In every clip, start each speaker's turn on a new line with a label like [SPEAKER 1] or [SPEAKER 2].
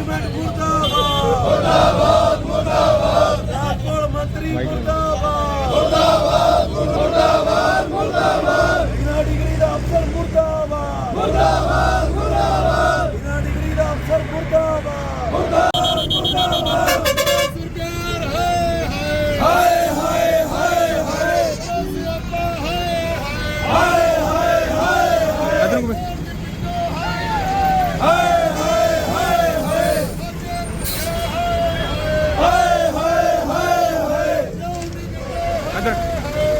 [SPEAKER 1] ਮੁਰਦਾਬਾਦ ਮੁਰਦਾਬਾਦ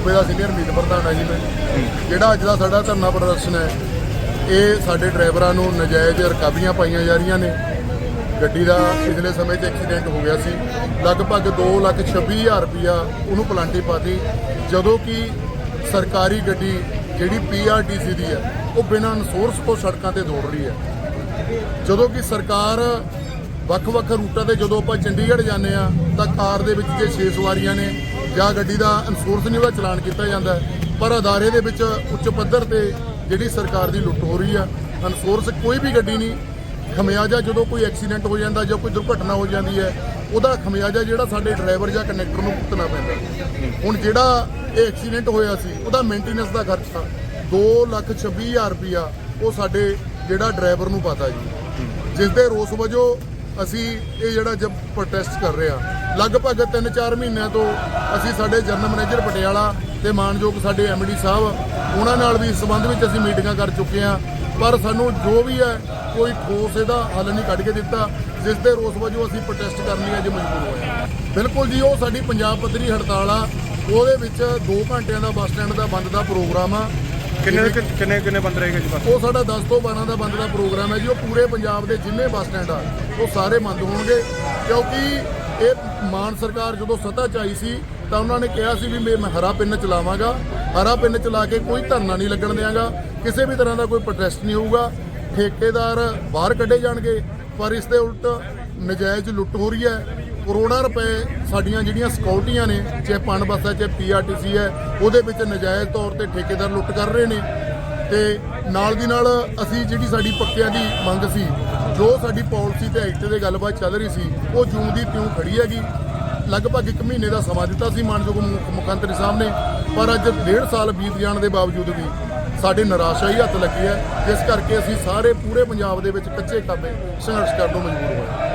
[SPEAKER 2] ਸੂਬੇ ਦਾ ਸੀਨੀਅਰ ਮੀਤ ਪ੍ਰਧਾਨ ਹੈ ਜੀ ਮੈਂ। ਜਿਹੜਾ ਅੱਜ ਦਾ ਸਾਡਾ ਧਰਨਾ ਪ੍ਰਦਰਸ਼ਨ ਹੈ ਇਹ ਸਾਡੇ ਡਰਾਈਵਰਾਂ ਨੂੰ ਨਜਾਇਜ਼ ਰਕਾਬੀਆਂ ਪਾਈਆਂ ਜਾ ਰਹੀਆਂ ਨੇ। ਗੱਡੀ ਦਾ ਪਿਛਲੇ ਸਮੇਂ 'ਚ ਐਕਸੀਡੈਂਟ ਹੋ ਗਿਆ ਸੀ। ਲਗਭਗ 2,26,000 ਰੁਪਇਆ ਉਹਨੂੰ ਪਲਾਂਟੀ ਪਾਤੀ। ਜਦੋਂ ਕਿ ਸਰਕਾਰੀ ਗੱਡੀ ਜਿਹੜੀ ਪੀਆਰਟੀਸੀ ਦੀ ਹੈ ਉਹ ਬਿਨਾਂ ਇੰਸ਼ੋਰੈਂਸ ਤੋਂ ਸੜਕਾਂ ਤੇ ਦੌੜ ਰਹੀ ਹੈ। ਜਦੋਂ ਕਿ ਸਰਕਾਰ ਵੱਖ-ਵੱਖ ਰੂਟਾਂ ਤੇ ਜਦੋਂ ਆਪਾਂ ਚੰਡੀਗੜ੍ਹ ਜਾਂਦੇ ਆ ਤਾਂ ਕਾਰ ਦੇ ਵਿੱਚ ਜੇ 6 ਸਵਾਰੀਆਂ ਨੇ ਜਾਂ ਗੱਡੀ ਦਾ ਇੰਸ਼ੋਰੈਂਸ ਨਹੀਂ ਉਹਦਾ ਚਲਾਨ ਕੀਤਾ ਜਾਂਦਾ ਪਰ ਅਦਾਰੇ ਦੇ ਵਿੱਚ ਉੱਚ ਪੱਧਰ ਤੇ ਜਿਹੜੀ ਸਰਕਾਰ ਦੀ ਲੁੱਟ ਹੋ ਰਹੀ ਆ ਇੰਸ਼ੋਰੈਂਸ ਕੋਈ ਵੀ ਗੱਡੀ ਨਹੀਂ। ਖਮਿਆਜਾ ਜਦੋਂ ਕੋਈ ਐਕਸੀਡੈਂਟ ਹੋ ਜਾਂਦਾ ਜਾਂ ਕੋਈ ਦੁਰਘਟਨਾ ਹੋ ਜਾਂਦੀ ਹੈ ਉਹਦਾ ਖਮਿਆਜਾ ਜਿਹੜਾ ਸਾਡੇ ਡਰਾਈਵਰ ਜਾਂ ਕੰਡਕਟਰ ਨੂੰ ਭੁਗਤਣਾ ਪੈਂਦਾ ਹੁਣ ਜਿਹੜਾ ਇਹ ਐਕਸੀਡੈਂਟ ਹੋਇਆ ਸੀ ਉਹਦਾ ਮੇਨਟੇਨੈਂਸ ਦਾ ਖਰਚਾ 2,26,000 ਰੁਪਇਆ ਉਹ ਸਾਡੇ ਜਿਹੜਾ ਡਰਾਈਵਰ ਨੂੰ ਪਤਾ ਜੀ। ਜਿਸ ਦੇ ਰੋਸ ਵਜੋਂ ਅਸੀਂ ਇਹ ਜਿਹੜਾ ਜਬ ਪ੍ਰੋਟੈਸਟ ਕਰ ਰਹੇ ਆ ਲਗਭਗ 3-4 ਮਹੀਨਿਆਂ ਤੋਂ ਅਸੀਂ ਸਾਡੇ ਜਨਰਲ ਮੈਨੇਜਰ ਪਟਿਆਲਾ ਤੇ ਮਾਨਯੋਗ ਸਾਡੇ ਐਮਡੀ ਸਾਹਿਬ, ਉਹਨਾਂ ਨਾਲ ਵੀ ਇਸ ਸੰਬੰਧ ਵਿੱਚ ਅਸੀਂ ਮੀਟਿੰਗਾਂ ਕਰ ਚੁੱਕੇ ਆ ਪਰ ਸਾਨੂੰ ਜੋ ਵੀ ਹੈ, ਕੋਈ ਠੋਸ ਇਹਦਾ ਹੱਲ ਨਹੀਂ ਕੱਢ ਕੇ ਦਿੱਤਾ, ਜਿਸ ਦੇ ਰੋਸ ਵਜੋਂ ਅਸੀਂ ਪ੍ਰੋਟੈਸਟ ਕਰਨੀ ਅੱਜ ਮਜਬੂਰ ਹੋਏ ਬਿਲਕੁਲ ਜੀ, ਉਹ ਸਾਡੀ ਪੰਜਾਬ ਪੱਧਰੀ ਹੜਤਾਲ ਆ, ਉਹਦੇ ਵਿੱਚ 2 ਘੰਟਿਆਂ ਦਾ ਬੱਸ ਸਟੈਂਡ ਦਾ ਬੰਦ ਦਾ ਪ੍ਰੋਗਰਾਮ ਆ
[SPEAKER 3] ਕਿੰਨੇ ਕਿੰਨੇ ਕਿੰਨੇ ਬੰਦ ਰਹੇਗਾ ਜੀ ਬਸ?
[SPEAKER 2] ਉਹ ਸਾਡਾ 10 ਤੋਂ 12 ਦਾ ਬੰਦ ਦਾ ਪ੍ਰੋਗਰਾਮ ਹੈ ਜੀ। ਉਹ ਪੂਰੇ ਪੰਜਾਬ ਦੇ ਜਿੰਨੇ ਬੱਸ ਸਟੈਂਡ ਆ, ਉਹ ਸਾਰੇ ਬੰਦ ਹੋਣਗੇ। ਕਿਉਂਕਿ ਇਹ ਮਾਨ ਸਰਕਾਰ ਜਦੋਂ ਸੱਤਾ 'ਚ ਆਈ ਸੀ, ਤਾਂ ਉਹਨਾਂ ਨੇ ਕਿਹਾ ਸੀ ਵੀ ਮੈਂ ਮੈਂ ਹਰਾ ਪਿੰਨ ਚਲਾਵਾਂਗਾ। ਹਰਾ ਪਿੰਨ ਚਲਾ ਕੇ ਕੋਈ ਧਰਨਾ ਨਹੀਂ ਲੱਗਣ ਦਿਆਂਗਾ। ਕਿਸੇ ਵੀ ਤਰ੍ਹਾਂ ਦਾ ਕੋਈ ਪ੍ਰੋਟੈਸਟ ਨਹੀਂ ਹੋਊਗਾ। ਠੇਕੇਦਾਰ ਬਾਹਰ ਕੱਢੇ ਜਾਣਗੇ, ਪਰ ਇਸ ਦੇ ਉਲਟ ਨਜਾਇਜ਼ ਲੁੱਟ ਹੋ ਰਹੀ ਹੈ। ਕਰੋੜਾਂ ਰੁਪਏ ਸਾਡੀਆਂ ਜਿਹੜੀਆਂ ਸਿਕਿਉਰਟੀਆਂ ਨੇ, ਚਾਹੇ ਪਣ ਬੱਸ ਹੈ, ਚਾਹੇ ਪੀਆਰਟੀਸੀ ਹੈ, ਉਹਦੇ ਵਿੱਚ ਨਜਾਇਜ਼ ਤੌਰ ਤੇ ਠੇਕੇਦਾਰ ਲੁੱਟ ਕਰ ਰਹੇ ਨੇ। ਤੇ ਨਾਲ ਦੀ ਨਾਲ ਅਸੀਂ ਜਿਹੜੀ ਸਾਡੀ ਪੱਕਿਆਂ ਦੀ ਮੰਗ ਸੀ, ਜੋ ਸਾਡੀ ਪਾਲਿਸੀ ਤੇ ਐਕਟ ਦੇ ਗੱਲਬਾਤ ਚੱਲ ਰਹੀ ਸੀ, ਉਹ ਜੂਨ ਦੀ ਤਿਉਂ ਖੜੀ ਹੈਗੀ। ਲਗਭਗ 1 ਮਹੀਨੇ ਦਾ ਸਮਾਂ ਦਿੱਤਾ ਸੀ ਮਾਨਯੋਗ ਮੁੱਖ ਮੁੱਖ ਮੰਤਰੀ ਸਾਹਿਬ ਨੇ, ਪਰ ਅੱਜ ਡੇਢ ਸਾਲ ਬੀਤ ਜਾਣ ਦੇ ਬਾਵਜੂਦ ਵੀ ਸਾਡੇ ਨਿਰਾਸ਼ਾ ਹੀ ਹੱਥ ਲੱਗੀ ਹੈ। ਜਿਸ ਕਰਕੇ ਅਸੀਂ ਸਾਰੇ ਪੂਰੇ ਪੰਜਾਬ ਦੇ ਵਿੱਚ ਕੱਚੇ ਕਾਬੇ ਸੰਘਰਸ਼ ਕਰਨ ਨੂੰ ਮਜਬੂਰ ਹੋਏ